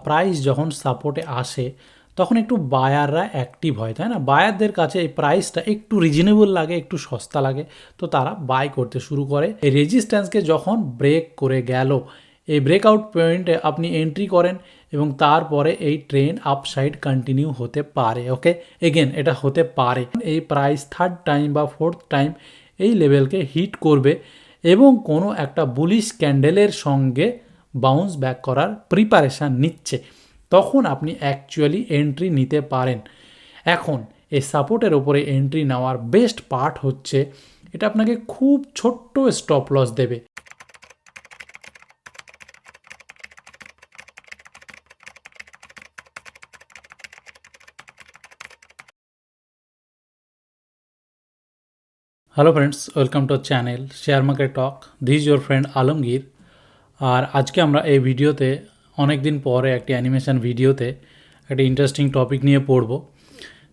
Price যখন সাপোর্টে আসে, তখন একটু বায়াররা অ্যাক্টিভ হয়, তাই না? বায়ারদের কাছে এই প্রাইসটা একটু রিজনেবল লাগে, একটু সস্তা লাগে। তো তারা বাই করতে শুরু করে। এই রেজিস্ট্যান্সকে যখন ব্রেক করে গেল, এই ব্রেকআউট পয়েন্টে আপনি এন্ট্রি করেন এবং তারপরে এই ট্রেন আপসাইড কন্টিনিউ হতে পারে ওকে এগেন এটা হতে পারে। এই প্রাইস থার্ড টাইম বা ফোর্থ টাইম এই লেভেলকে হিট করবে এবং কোনো একটা বুলিশ ক্যান্ডেলের সঙ্গে বাউন্স ব্যাক করার প্রিপারেশান নিচ্ছে। তখন আপনি অ্যাকচুয়ালি এন্ট্রি নিতে পারেন। এখন এই সাপোর্টের ওপরে এন্ট্রি নেওয়ার বেস্ট পার্ট হচ্ছে, এটা আপনাকে খুব ছোট্ট স্টপ লস দেবে। Hello friends welcome to channel share market talk this your friend Alamgir আর আজকে আমরা এই ভিডিওতে অনেক দিন পরে একটি অ্যানিমেশন ভিডিওতে একটি ইন্টারেস্টিং টপিক নিয়ে পড়ব।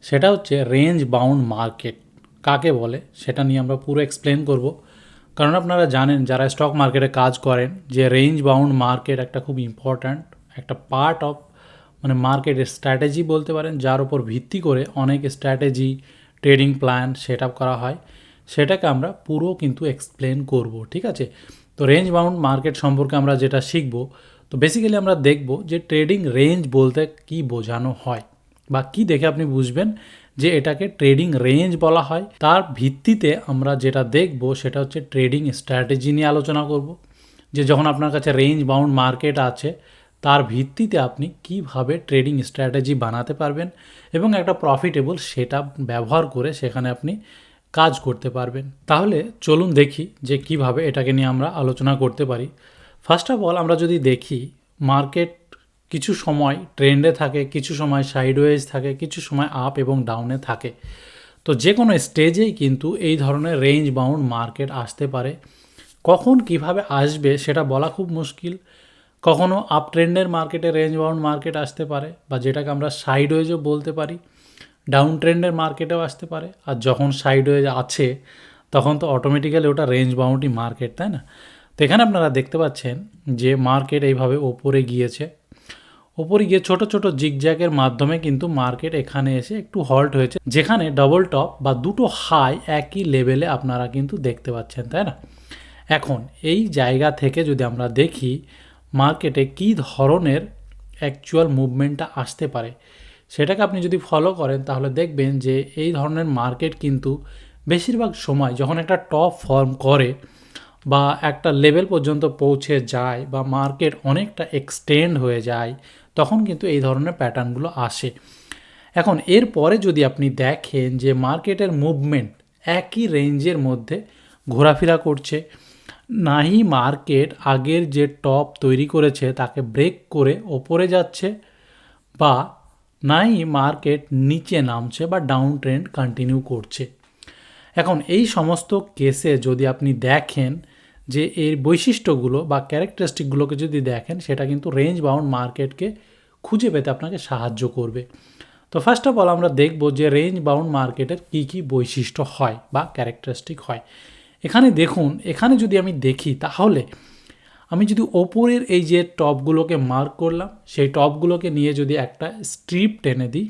সেটা হচ্ছে রেঞ্জ বাউন্ড মার্কেট কাকে বলে? সেটা নিয়ে আমরা পুরো এক্সপ্লেন করব। কারণ আপনারা জানেন, যারা স্টক মার্কেটে কাজ করেন, যে রেঞ্জ বাউন্ড মার্কেট একটা খুব ইম্পর্ট্যান্ট একটা পার্ট অফ মানে মার্কেটের স্ট্র্যাটেজি বলতে পারেন, যার উপর ভিত্তি করে অনেক strategy trading plan set up করা হয়। সেটাকে আমরা পুরো কিন্তু এক্সপ্লেন করব, ঠিক আছে? তো রেঞ্জ বাউন্ড মার্কেট সম্পর্কে আমরা যেটা শিখব, তো বেসিক্যালি আমরা দেখব যে ট্রেডিং রেঞ্জ বলতে কি বোঝানো হয় বা কি দেখে আপনি বুঝবেন যে এটাকে ট্রেডিং রেঞ্জ বলা হয়। তার ভিত্তিতে আমরা যেটা দেখব সেটা হচ্ছে ট্রেডিং স্ট্র্যাটেজি নিয়ে আলোচনা করব, যে যখন আপনার কাছে রেঞ্জ বাউন্ড মার্কেট আছে, তার ভিত্তিতে আপনি কীভাবে ট্রেডিং স্ট্র্যাটেজি বানাতে পারবেন এবং একটা প্রফিটেবল সেটা ব্যবহার করে সেখানে আপনি কাজ করতে পারবেন। তাহলে চলুন দেখি যে কীভাবে এটাকে নিয়ে আমরা আলোচনা করতে পারি। ফার্স্ট অফ অল আমরা যদি দেখি মার্কেট কিছু সময় ট্রেন্ডে থাকে, কিছু সময় সাইডওয়েজ থাকে, কিছু সময় আপ এবং ডাউনে থাকে। তো যে কোনো স্টেজেই কিন্তু এই ধরনের রেঞ্জ বাউন্ড মার্কেট আসতে পারে। কখন কীভাবে আসবে সেটা বলা খুব মুশকিল। কখনো আপ ট্রেন্ডের মার্কেটে রেঞ্জ বাউন্ড মার্কেট আসতে পারে বা যেটাকে আমরা সাইডওয়েজও বলতে পারি। ডাউন ট্রেন্ডের মার্কেটেও আসতে পারে। আর যখন সাইডওয়েজ আছে, তখন তো অটোমেটিক্যালি ওটা রেঞ্জ বাউন্ডি মার্কেট তাই না? তো এখানে আপনারা দেখতে পাচ্ছেন যে মার্কেট এইভাবে ওপরে গিয়েছে। ওপরে গিয়ে ছোট ছোট জিগজ্যাগের মাধ্যমে কিন্তু মার্কেট এখানে এসে একটু হল্ট হয়েছে, যেখানে ডবল টপ বা দুটো হাই একই লেভেলে আপনারা কিন্তু দেখতে পাচ্ছেন, তাই না? এখন এই জায়গা থেকে যদি আমরা দেখি মার্কেটে কী ধরনের অ্যাকচুয়াল মুভমেন্টটা আসতে পারে সেটাকে আপনি যদি ফলো করেন, তাহলে দেখবেন যে এই ধরনের মার্কেট কিন্তু বেশিরভাগ সময় যখন একটা টপ ফর্ম করে বা একটা লেভেল পর্যন্ত পৌঁছে যায় বা মার্কেট অনেকটা এক্সটেন্ড হয়ে যায়, তখন কিন্তু এই ধরনের প্যাটার্নগুলো আসে। এখন এরপরে যদি আপনি দেখেন যে মার্কেটের মুভমেন্ট একই রেঞ্জের মধ্যে ঘোরাফেরা করছে, নাহি মার্কেট আগের যে টপ তৈরি করেছে তাকে ব্রেক করে ওপরে যাচ্ছে বা নাই মার্কেট নিচে নামছে বা ডাউন ট্রেন্ড কন্টিনিউ করছে। এখন এই সমস্ত কেসে যদি আপনি দেখেন যে এর বৈশিষ্ট্যগুলো বা ক্যারেক্টারিস্টিকগুলোকে যদি দেখেন, সেটা কিন্তু রেঞ্জ বাউন্ড মার্কেটকে খুঁজে পেতে আপনাকে সাহায্য করবে। তো ফার্স্ট অফ অল আমরা দেখব যে রেঞ্জ বাউন্ড মার্কেটের কী কী বৈশিষ্ট্য হয় বা ক্যারেক্টারিস্টিক হয়। এখানে দেখুন, এখানে যদি আমি দেখি তাহলে আমি যদি ওপরের এই যে টপগুলোকে মার্ক করলাম, সেই টপগুলোকে নিয়ে যদি একটা স্ট্রিপ টেনে দিই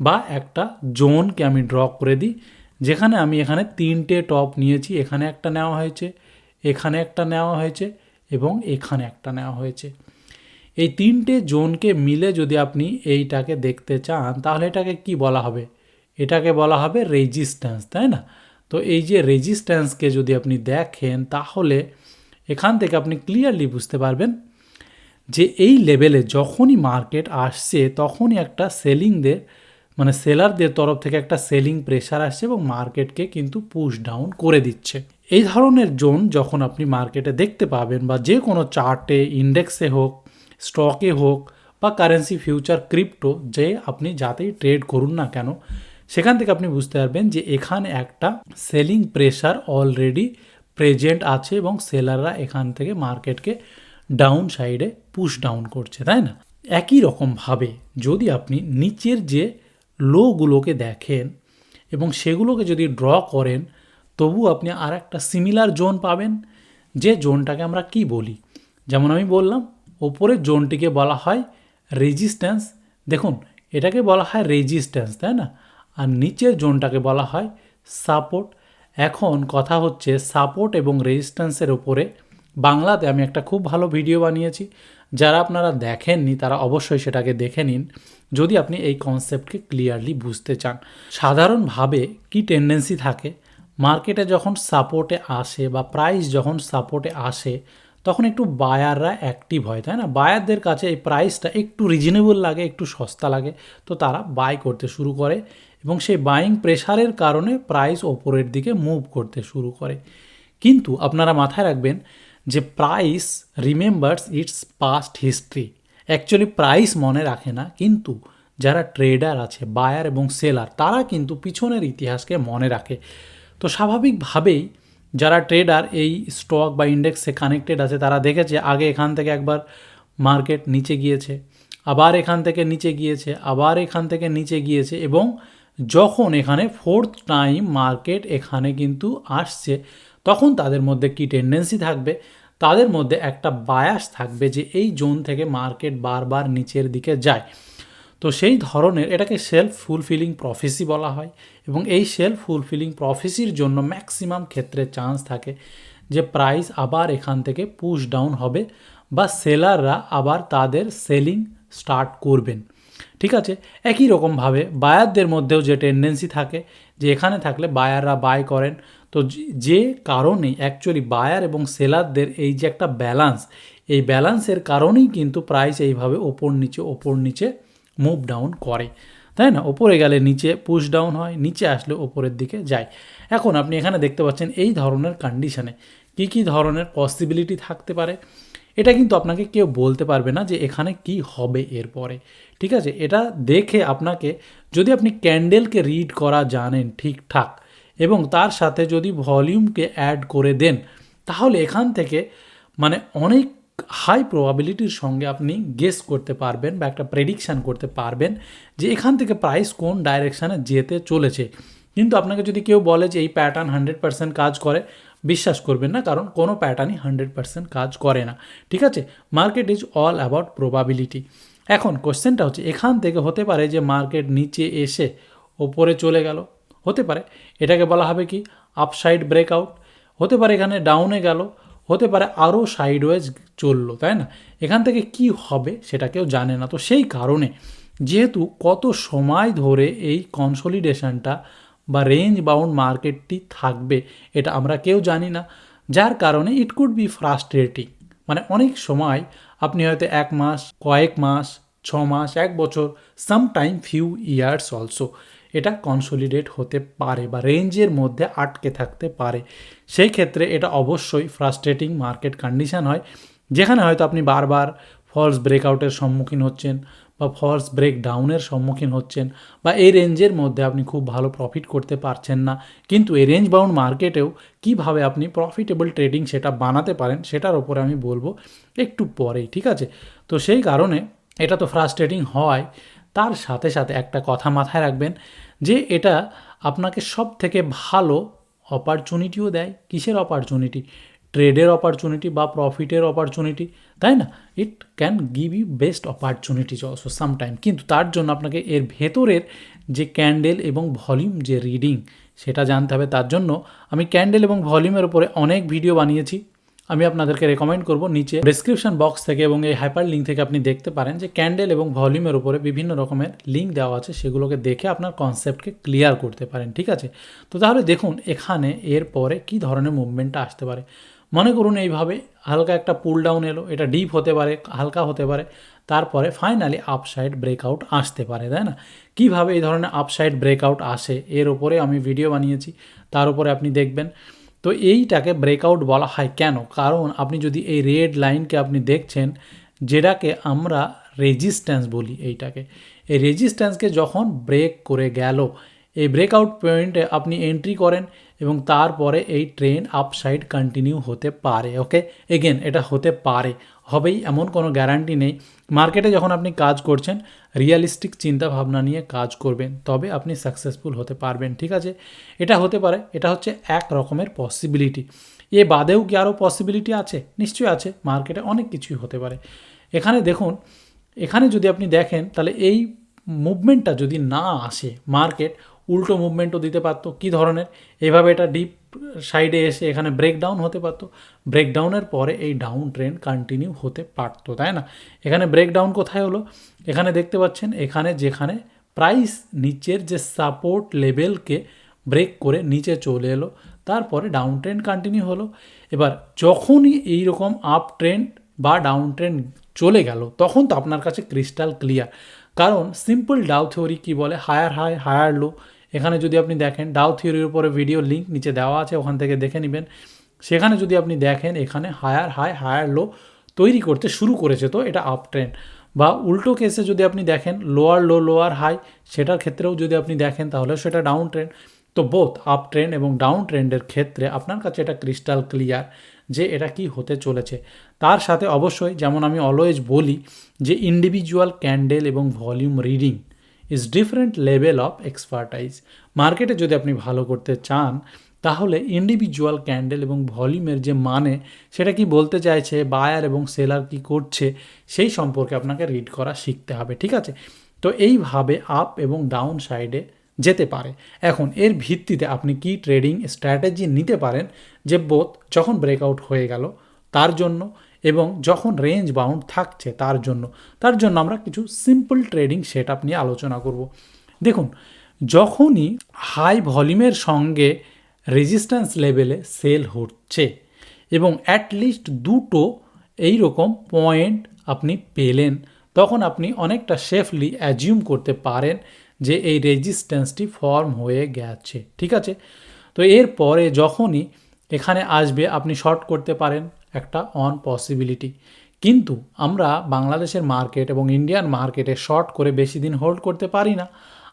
বা একটা জোনকে আমি ড্র করে দিই, যেখানে আমি এখানে তিনটে টপ নিয়েছি, এখানে একটা নেওয়া হয়েছে, এখানে একটা নেওয়া হয়েছে এবং এখানে একটা নেওয়া হয়েছে। এই তিনটে জোনকে মিলে যদি আপনি এইটাকে দেখতে চান, তাহলে এটাকে কি বলা হবে? এটাকে বলা হবে রেজিস্ট্যান্স তাই না? তো এই যে রেজিস্ট্যান্সকে যদি আপনি দেখেন, তাহলে এখান থেকে আপনি ক্লিয়ারলি বুঝতে পারবেন যে এই লেভেলে যখনই মার্কেট আসছে, তখনই একটা সেলিংদের মানে সেলারদের তরফ থেকে একটা সেলিং প্রেশার আসছে এবং মার্কেটকে কিন্তু পুশ ডাউন করে দিচ্ছে। এই ধরনের জোন যখন আপনি মার্কেটে দেখতে পাবেন বা যে কোনো চার্টে ইন্ডেক্সে হোক স্টকে হোক বা কারেন্সি ফিউচার ক্রিপ্টো যে আপনি যাতেই ট্রেড করুন না কেন, সেখান থেকে আপনি বুঝতে পারবেন যে এখানে একটা সেলিং প্রেশার অলরেডি প্রেজেন্ট আছে এবং সেলাররা এখান থেকে মার্কেটকে ডাউন সাইডে পুশ ডাউন করছে, তাই না? একই রকমভাবে যদি আপনি নিচের যে লোগুলোকে দেখেন এবং সেগুলোকে যদি ড্র করেন তবু আপনি আর একটা সিমিলার জোন পাবেন, যে জোনটাকে আমরা কি বলি? যেমন আমি বললাম, ওপরের জোনটিকে বলা হয় রেজিস্ট্যান্স দেখুন, এটাকে বলা হয় রেজিস্ট্যান্স তাই না? আর নিচের জোনটাকে বলা হয় সাপোর্ট এখন কথা হচ্ছে সাপোর্ট এবং রেজিস্ট্যান্সের ওপরে বাংলাতে আমি একটা খুব ভালো ভিডিও বানিয়েছি। যারা আপনারা দেখেননি, তারা অবশ্যই সেটাকে দেখে নিন। যদি আপনি এই কনসেপ্টকে ক্লিয়ারলি বুঝতে চান। সাধারণভাবে কি টেন্ডেন্সি থাকে? মার্কেটে যখন সাপোর্টে আসে বা প্রাইস যখন সাপোর্টে আসে, তখন একটু বায়াররা অ্যাক্টিভ হয়, তাই না? বায়ারদের কাছে এই প্রাইসটা একটু রিজনেবল লাগে, একটু সস্তা লাগে। তো তারা বাই করতে শুরু করে। এবং সেই বাইং প্রেশারের কারণে প্রাইস ওপরের দিকে মুভ করতে শুরু করে। কিন্তু আপনারা মাথায় রাখবেন যে price remembers its past history actually price মনে রাখে না, কিন্তু যারা ট্রেডার আছে বায়ার এবং সেলার তারা কিন্তু পিছনের ইতিহাসকে মনে রাখে। তো স্বাভাবিকভাবেই যারা ট্রেডার এই স্টক বা ইন্ডেক্সে কানেক্টেড আছে, তারা দেখেছে, আগে এখান থেকে একবার মার্কেট নিচে গিয়েছে, আবার এখান থেকে নিচে গিয়েছে, আবার এখান থেকে নিচে গিয়েছে এবং যখন এখানে ফোর্থ টাইম মার্কেট এখানে কিন্তু আসছে, তখন তাদের মধ্যে কি টেন্ডেন্সি থাকবে? তাদের মধ্যে একটা বায়াস থাকবে যে এই জোন থেকে মার্কেট বারবার নিচের দিকে যায়। তো সেই ধরনের এটাকে সেলফ ফুলফিলিং প্রফেসি বলা হয় এবং এই সেলফ ফুলফিলিং প্রফেসির জন্য ম্যাক্সিমাম ক্ষেত্রে চান্স থাকে যে প্রাইস আবার এখান থেকে পুশ ডাউন হবে বা সেলাররা আবার তাদের সেলিং স্টার্ট করবেন। ঠিক আছে? একই রকমভাবে বায়ারদের মধ্যেও যে টেন্ডেন্সি থাকে, যে এখানে থাকলে বায়াররা বাই করেন, তো যে- কারণে অ্যাকচুয়ালি বায়ার এবং সেলারদের এই যে একটা ব্যালান্স এই ব্যালান্সের কারণেই কিন্তু প্রাইস এইভাবে ওপর নিচে ওপর নিচে মুভ ডাউন করে। তাই না? ওপরে গেলে নিচে পুশ ডাউন হয়, নিচে আসলে ওপরের দিকে যায়। এখন আপনি এখানে দেখতে পাচ্ছেন এই ধরনের কন্ডিশনে কী কী ধরনের পসিবিলিটি থাকতে পারে? এটা কিন্তু আপনাকে কেউ বলতে পারবে না যে এখানে কি হবে এরপরে, ঠিক আছে? এটা দেখে আপনাকে যদি আপনি ক্যান্ডেলকে রিড করা জানেন ঠিকঠাক এবং তার সাথে যদি ভলিউমকে অ্যাড করে দেন, তাহলে এখান থেকে মানে অনেক হাই প্রবাবিলিটির সঙ্গে আপনি গেস করতে পারবেন বা একটা প্রেডিকশান করতে পারবেন যে এখান থেকে প্রাইস কোন ডাইরেকশানে যেতে চলেছে। কিন্তু আপনাকে যদি কেউ বলে যে এই প্যাটার্ন হান্ড্রেড পার্সেন্ট কাজ করে বিশ্বাস করবেন না, কারণ কোনো প্যাটার্নই হান্ড্রেড পার্সেন্ট কাজ করে না। ঠিক আছে? Market is all about probability এখন কোশ্চেনটা হচ্ছে, এখান থেকে হতে পারে যে মার্কেট নিচে এসে ওপরে চলে গেল। হতে পারে। এটাকে বলা হবে কি? আপসাইড ব্রেকআউট হতে পারে এখানে ডাউনে গেল। হতে পারে আরও সাইডওয়েজ চলল, তাই না? এখান থেকে কি হবে সেটা কেউ জানে না। তো সেই কারণে, যেহেতু কত সময় ধরে এই কনসলিডেশনটা বা রেঞ্জ বাউন্ড মার্কেটটি থাকবে, এটা আমরা কেউ জানি না। যার কারণে ইট কুড বি ফ্রাস্ট্রেটিং মানে অনেক সময় আপনি হয়তো এক মাস, কয়েক মাস, ছ মাস, এক বছর সামটাইম ফিউ ইয়ার্স অলসো এটা কনসোলিডেট হতে পারে বা রেঞ্জের মধ্যে আটকে থাকতে পারে। সেই ক্ষেত্রে এটা অবশ্যই ফ্রাস্ট্রেটিং মার্কেট কন্ডিশন হয়, যেখানে হয়তো আপনি বারবার ফলস ব্রেকআউটের সম্মুখীন হচ্ছেন বা ফলস ব্রেক ডাউনের সম্মুখীন হচ্ছেন বা এই রেঞ্জের মধ্যে আপনি খুব ভালো প্রফিট করতে পারছেন না। কিন্তু এই রেঞ্জ বাউন্ড মার্কেটেও কীভাবে আপনি প্রফিটেবল ট্রেডিং সেটা বানাতে পারেন সেটার ওপরে আমি বলব একটু পরেই, ঠিক আছে? তো সেই কারণে এটা তো ফ্রাস্ট্রেটিং হয়। তার সাথে সাথে একটা কথা মাথায় রাখবেন যে এটা আপনাকে সব থেকে ভালো অপরচুনিটিও দেয়। কিসের অপরচুনিটি ট্রেডের অপরচুনিটি বা প্রফিটের অপরচুনিটি তাই না? It can give you best opportunities also sometime কিন্তু তার জন্য আপনাকে এর ভেতরের যে ক্যান্ডেল এবং ভলিউম যে রিডিং সেটা জানতে হবে। তার জন্য আমি ক্যান্ডেল এবং ভলিউমের উপরে অনেক ভিডিও বানিয়েছি। আমি আপনাদেরকে রেকমেন্ড করব। নিচে ডিসক্রিপশন বক্স থেকে এবং এই হাইপার লিঙ্ক থেকে আপনি দেখতে পারেন যে ক্যান্ডেল এবং ভলিউমের উপরে বিভিন্ন রকমের লিঙ্ক দেওয়া আছে। সেগুলোকে দেখে আপনার কনসেপ্টকে ক্লিয়ার করতে পারেন। ঠিক আছে? তো তাহলে দেখুন, এখানে এর পরে কী ধরনের মুভমেন্টটা আসতে পারে? মনে করুন এইভাবে হালকা একটা পুল ডাউন এলো, এটা ডিপ হতে পারে, হালকা হতে পারে, তারপরে ফাইনালি আপসাইড ব্রেকআউট আসতে পারে, তাই না? কীভাবে এই ধরনের আপসাইড ব্রেকআউট আসে, এর ওপরে আমি ভিডিও বানিয়েছি, তার উপরে আপনি দেখবেন। তো এইটাকে ব্রেকআউট বলা হয় কেন? কারণ আপনি যদি এই রেড লাইনকে আপনি দেখছেন, যেটাকে আমরা রেজিস্ট্যান্স বলি এইটাকে, এই রেজিস্ট্যান্সকে যখন ব্রেক করে গেল, এই ব্রেকআউট পয়েন্টে আপনি এন্ট্রি করেন এবং তারপরে এই ট্রেন আপসাইড কন্টিনিউ হতে পারে ওকে এগেন এটা হতে পারে। হবেই এমন কোনো গ্যারান্টি নেই। মার্কেটে যখন আপনি কাজ করছেন রিয়ালিস্টিক চিন্তা ভাবনা নিয়ে কাজ করবেন, তবে আপনি সাকসেসফুল হতে পারবেন, ঠিক আছে? এটা হতে পারে, এটা হচ্ছে এক রকমের পসিবিলিটি এ বাদেও কি আরও পসিবিলিটি আছে? নিশ্চয়ই আছে মার্কেটে অনেক কিছুই হতে পারে। এখানে দেখুন, এখানে যদি আপনি দেখেন, তাহলে এই মুভমেন্টটা যদি না আসে মার্কেট উল্টো মুভমেন্টও দিতে পারতো। কী ধরনের? এভাবে এটা ডিপ সাইডে এসে এখানে ব্রেকডাউন হতে পারতো। ব্রেকডাউনের পরে এই ডাউন ট্রেন কন্টিনিউ হতে পারতো, তাই না? এখানে ব্রেকডাউন কোথায় হলো? এখানে দেখতে পাচ্ছেন, এখানে যেখানে প্রাইস নিচের যে সাপোর্ট লেভেলকে ব্রেক করে নিচে চলে এলো, তারপরে ডাউন ট্রেন্ড কন্টিনিউ হলো। এবার যখনই এই রকম আপ ট্রেন্ড বা ডাউন ট্রেন্ড চলে গেল, তখন তো আপনার কাছে ক্রিস্টাল ক্লিয়ার কারণ সিম্পল ডাউ থিওরি কী বলে? হায়ার হাই হায়ার লো এখানে যদি আপনি দেখেন ডাউ থিওরির উপরে ভিডিও লিঙ্ক নিচে দেওয়া আছে, ওখান থেকে দেখে নেবেন। সেখানে যদি আপনি দেখেন, এখানে হায়ার হাই হায়ার লো তৈরি করতে শুরু করেছে, তো এটা আপ ট্রেন্ড বা উল্টো কেসে যদি আপনি দেখেন লোয়ার লো লোয়ার হাই সেটার ক্ষেত্রেও যদি আপনি দেখেন তাহলে সেটা ডাউন ট্রেন্ড তো বোথ আপ ট্রেন্ড এবং ডাউন ট্রেন্ডের ক্ষেত্রে আপনার কাছে এটা ক্রিস্টাল ক্লিয়ার যে এটা কি হতে চলেছে। তার সাথে অবশ্যই, যেমন আমি অলওয়েজ বলি, যে ইন্ডিভিজুয়াল ক্যান্ডেল এবং volume reading is different level of expertise মার্কেটে যদি আপনি ভালো করতে চান, তাহলে ইন্ডিভিজুয়াল ক্যান্ডেল এবং ভলিউমের যে মানে সেটা কি বলতে চাইছে বায়ার এবং সেলার কি করছে, সেই সম্পর্কে আপনাকে রিড করা শিখতে হবে, ঠিক আছে? তো এইভাবে আপ এবং ডাউন সাইডে যেতে পারে। এখন, এর ভিত্তিতে আপনি কি ট্রেডিং স্ট্র্যাটেজি নিতে পারেন, যে বোধ যখন ব্রেকআউট হয়ে গেল, তার জন্য এবং যখন রেঞ্জ বাউন্ড থাকছে তার জন্য তার জন্য আমরা কিছু সিম্পল ট্রেডিং সেট নিয়ে আলোচনা করব। দেখুন, যখনই হাই ভলিউমের সঙ্গে রেজিস্ট্যান্স লেভেলে সেল হচ্ছে এবং অ্যাটলিস্ট দুটো এই রকম পয়েন্ট আপনি পেলেন, তখন আপনি অনেকটা সেফলি অ্যাজিউম করতে পারেন যে এই রেজিস্ট্যান্সটি ফর্ম হয়ে গেছে, ঠিক আছে? তো এরপরে যখনই এখানে আসবে, আপনি শর্ট করতে পারেন একটা অন পসিবিলিটি কিন্তু আমরা বাংলাদেশের মার্কেট এবং ইন্ডিয়ান মার্কেটে শর্ট করে বেশি দিন হোল্ড করতে পারি না।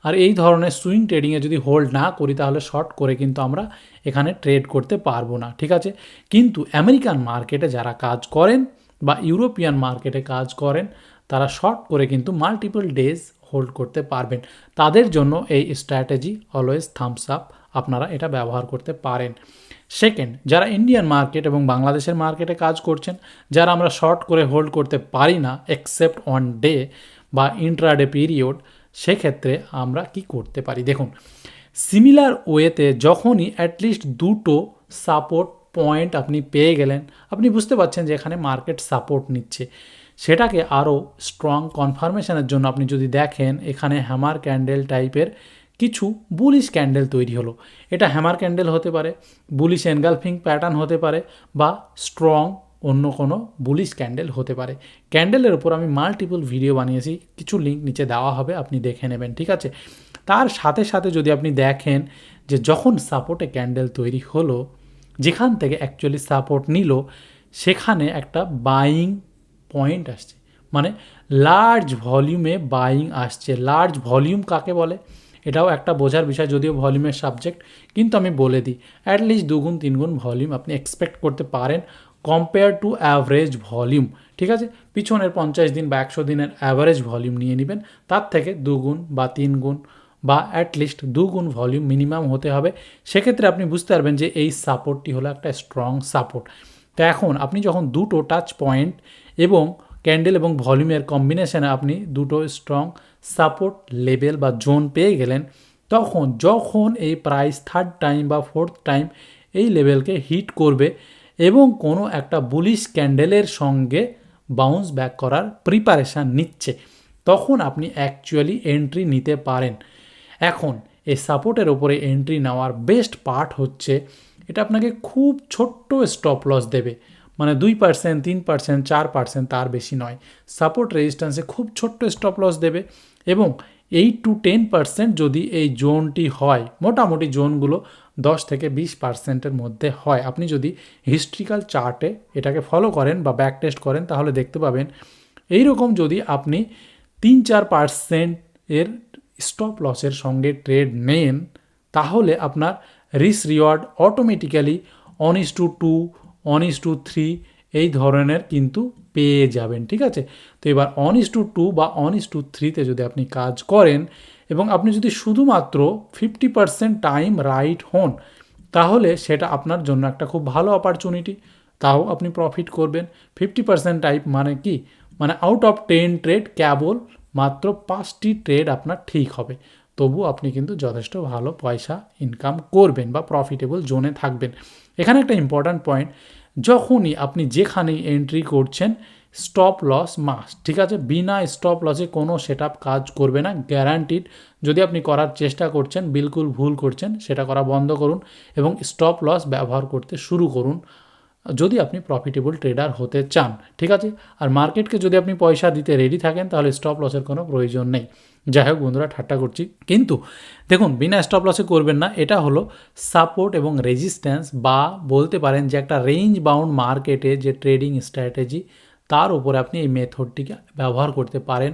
আর এই ধরনের সুইং ট্রেডিংয়ে যদি হোল্ড না করি, তাহলে শর্ট করে কিন্তু আমরা এখানে ট্রেড করতে পারব না, ঠিক আছে? কিন্তু আমেরিকান মার্কেটে যারা কাজ করেন বা ইউরোপিয়ান মার্কেটে কাজ করেন, তারা শর্ট করে কিন্তু মাল্টিপল ডেজ হোল্ড করতে পারবেন। তাদের জন্য এই স্ট্র্যাটেজি অলওয়েজ থামস আপ আপনারা এটা ব্যবহার করতে পারেন। সেকেন্ড যারা ইন্ডিয়ান মার্কেট এবং বাংলাদেশের মার্কেটে কাজ করছেন, যারা আমরা শর্ট করে হোল্ড করতে পারি না এক্সেপ্ট অন ডে বা ইন্ট্রাডে পিরিয়ড সেক্ষেত্রে আমরা কি করতে পারি? দেখুন সিমিলার ওয়েতে যখনই অ্যাটলিস্ট দুটো সাপোর্ট পয়েন্ট আপনি পেয়ে গেলেন, আপনি বুঝতে পারছেন যে এখানে মার্কেট সাপোর্ট নিচ্ছে। সেটাকে আরও স্ট্রং কনফার্মেশনের জন্য আপনি যদি দেখেন, এখানে হ্যামার ক্যান্ডেল টাইপের কিছু বুলিশ ক্যান্ডেল তৈরি হলো। এটা হ্যামার ক্যান্ডেল হতে পারে বুলিশ এনগালফিং প্যাটার্ন হতে পারে বা স্ট্রং অন্য কোনো বুলিশ ক্যান্ডেল হতে পারে। ক্যান্ডেলের উপর আমি মাল্টিপল ভিডিও বানিয়েছি, কিছু লিঙ্ক নিচে দেওয়া হবে, আপনি দেখে নেবেন, ঠিক আছে? তার সাথে সাথে যদি আপনি দেখেন যে যখন সাপোর্টে ক্যান্ডেল তৈরি হলো, যেখান থেকে অ্যাকচুয়ালি সাপোর্ট নিল, সেখানে একটা বাইং পয়েন্ট আসছে। মানে লার্জ ভলিউমে বাইং আসছে। লার্জ ভলিউম কাকে বলে? এটাও একটা বোঝার বিষয়, যদিও ভলিউমের সাবজেক্ট কিন্তু আমি বলে দিই অ্যাটলিস্ট দুগুণ, তিনগুণ ভলিউম আপনি এক্সপেক্ট করতে পারেন কম্পেয়ার টু অ্যাভারেজ ভলিউম, ঠিক আছে? পিছনের পঞ্চাশ দিন বা একশো দিনের অ্যাভারেজ ভলিউম নিয়ে নেবেন, তার থেকে দুগুণ বা তিন গুণ বা অ্যাটলিস্ট দুগুণ ভলিউম মিনিমাম হতে হবে। সেক্ষেত্রে আপনি বুঝতে পারবেন যে এই সাপোর্টটি হলো একটা স্ট্রং সাপোর্ট তো এখন আপনি যখন দুটো টাচ পয়েন্ট এবং ক্যান্ডেল এবং ভলিউমের কম্বিনেশানে আপনি দুটো স্ট্রং সাপোর্ট লেভেল বা জোন পেয়ে গেলেন, তখন যখন এই প্রাইস থার্ড টাইম বা ফোর্থ টাইম এই লেভেলকে হিট করবে এবং কোনো একটা বুলিশ ক্যান্ডেলের সঙ্গে বাউন্স ব্যাক করার প্রিপারেশান নিচ্ছে, তখন আপনি অ্যাকচুয়ালি এন্ট্রি নিতে পারেন। এখন এই সাপোর্টের ওপরে এন্ট্রি নেওয়ার বেস্ট পার্ট হচ্ছে, এটা আপনাকে খুব ছোট্ট স্টপ লস দেবে। মানে দুই পার্সেন্ট তিন পার্সেন্ট চার পার্সেন্ট তার বেশি নয়। সাপোর্ট রেজিস্ট্যান্সে খুব ছোট্ট স্টপ লস দেবে। এবং এইট টু টেন পার্সেন্ট যদি এই জোনটি হয়, মোটামুটি জোনগুলো দশ থেকে বিশ পার্সেন্টের মধ্যে হয়। আপনি যদি হিস্ট্রিক্যাল চার্টে এটাকে ফলো করেন বা ব্যাক টেস্ট করেন, তাহলে দেখতে পাবেন এই রকম যদি আপনি তিন চার পার্সেন্ট এর স্টপ লসের সঙ্গে ট্রেড নেন, তাহলে আপনার risk reward automatically one to two one to three এই ধরনের কিন্তু পেয়ে যাবেন, ঠিক আছে? তো এবার অন ইস টু টু বা অন ইস টু থ্রিতে যদি আপনি কাজ করেন এবং আপনি যদি শুধুমাত্র ফিফটি পার্সেন্ট টাইম রাইট হন, তাহলে সেটা আপনার জন্য একটা খুব ভালো অপরচুনিটি তাও আপনি প্রফিট করবেন। ফিফটি পার্সেন্ট টাইপ মানে কি? মানে আউট অফ টেন ট্রেড কেবল মাত্র পাঁচটি ট্রেড আপনার ঠিক হবে। তবু আপনি কিন্তু যথেষ্ট ভালো পয়সা ইনকাম করবেন বা প্রফিটেবল জোনে থাকবেন। এখানে একটা ইম্পর্ট্যান্ট পয়েন্ট যখনই আপনি যেখানে এন্ট্রি করছেন স্টপ লস মাস ঠিক আছে? বিনা স্টপ লসে কোনো সেট কাজ করবে না গ্যারান্টিড যদি আপনি করার চেষ্টা করছেন, বিলকুল ভুল করছেন, সেটা করা বন্ধ করুন এবং স্টপ লস ব্যবহার করতে শুরু করুন। যদি আপনি প্রফিটেবল ট্রেডার হতে চান, ঠিক আছে? আর মার্কেটকে যদি আপনি পয়সা দিতে রেডি থাকেন, তাহলে স্টপ লসের কোনো প্রয়োজন নেই। যাই হোক বন্ধুরা, ঠাট্টা করছি। কিন্তু দেখুন, বিনা স্টপ লসে করবেন না, এটা হলো সাপোর্ট এবং রেজিস্ট্যান্স বা বলতে পারেন যে একটা রেঞ্জ বাউন্ড মার্কেটে যে ট্রেডিং স্ট্র্যাটেজি তার উপরে আপনি এই মেথডটিকে ব্যবহার করতে পারেন।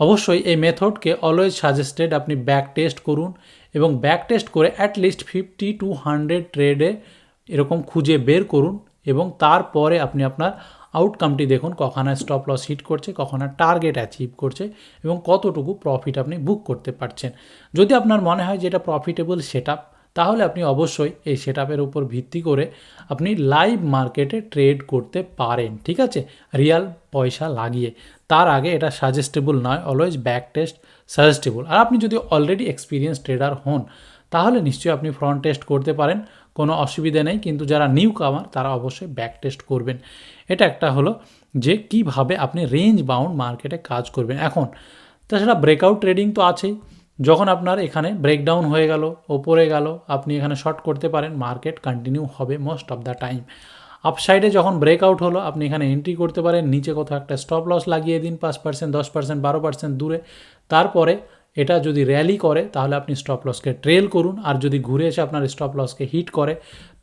অবশ্যই এই মেথডকে অলওয়েজ সাজেস্টেড আপনি ব্যাক টেস্ট করুন এবং ব্যাক টেস্ট করে at least fifty to hundred ট্রেডে এরকম খুঁজে বের করুন। এবং তারপরে আপনি আপনার আউটকামটি দেখুন, কখনো স্টপ লস হিট করছে, কখনো টার্গেট অ্যাচিভ করছে এবং কতটুকু প্রফিট আপনি বুক করতে পারছেন। যদি আপনার মনে হয় যে এটা প্রফিটেবল সেট তাহলে আপনি অবশ্যই এই সেট উপর ভিত্তি করে আপনি লাইভ মার্কেটে ট্রেড করতে পারেন, ঠিক আছে? রিয়াল পয়সা লাগিয়ে। তার আগে এটা সাজেস্টেবল নয় অলওয়েজ ব্যাক টেস্ট সাজেস্টেবল আর আপনি যদি অলরেডি এক্সপিরিয়েন্স ট্রেডার হন, তাহলে নিশ্চয়ই আপনি ফ্রন্ট টেস্ট করতে পারেন। কোনো অসুবিধা নেই, কিন্তু যারা নিউ কামার তারা অবশ্যই ব্যাক টেস্ট করবেন। এটা একটা হলো যে কীভাবে আপনি রেঞ্জ বাউন্ড মার্কেটে কাজ করবেন। এখন, তাছাড়া ব্রেকআউট ট্রেডিং তো আছেই। যখন আপনার এখানে ব্রেকডাউন হয়ে গেল, ওপরে গেল, আপনি এখানে শর্ট করতে পারেন মার্কেট কন্টিনিউ হবে মোস্ট অফ দ্য টাইম আপসাইডে যখন ব্রেকআউট হলো, আপনি এখানে এন্ট্রি করতে পারেন, নিচে কোথাও একটা স্টপ লস লাগিয়ে দিন, পাঁচ পার্সেন্ট দশ পার্সেন্ট বারো পার্সেন্ট দূরে। তারপরে এটা যদি র্যালি করে, তাহলে আপনি স্টপ লসকে ট্রেল করুন। আর যদি ঘুরে এসে আপনার স্টপ লসকে হিট করে,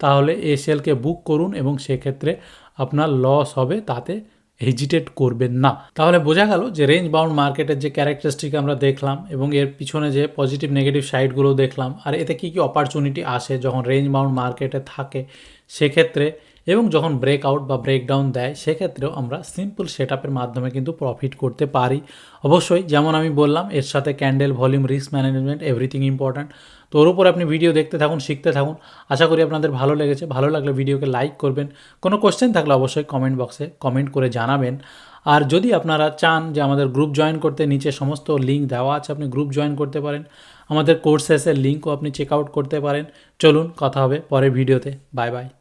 তাহলে এ সেলকে বুক করুন এবং সেক্ষেত্রে আপনার লস হবে, তাতে হেজিটেট করবেন না। তাহলে বোঝা গেল যে রেঞ্জ বাউন্ড মার্কেটের যে ক্যারেক্টারিস্টিক আমরা দেখলাম এবং এর পিছনে যে পজিটিভ নেগেটিভ সাইডগুলো দেখলাম, আর এতে কী কী অপরচুনিটি আসে যখন রেঞ্জ বাউন্ড মার্কেটে থাকে, সেক্ষেত্রে এবং যখন ব্রেক আউট বা ব্রেকডাউন দেয়, সেক্ষেত্রেও আমরা সিম্পল সেট মাধ্যমে কিন্তু প্রফিট করতে পারি। অবশ্যই, যেমন আমি বললাম, এর সাথে candle volume risk management everything important তো ওর উপর আপনি ভিডিও দেখতে থাকুন, শিখতে থাকুন। আশা করি আপনাদের ভালো লেগেছে। ভালো লাগলে ভিডিওকে লাইক করবেন। কোনো কোশ্চেন থাকলে অবশ্যই কমেন্ট বক্সে কমেন্ট করে জানাবেন। আর যদি আপনারা চান যে আমাদের গ্রুপ জয়েন করতে, নিচে সমস্ত লিঙ্ক দেওয়া আছে, আপনি গ্রুপ জয়েন করতে পারেন। আমাদের কোর্সেসের লিঙ্কও আপনি চেক আউট করতে পারেন। চলুন, কথা হবে পরের ভিডিওতে বাই বাই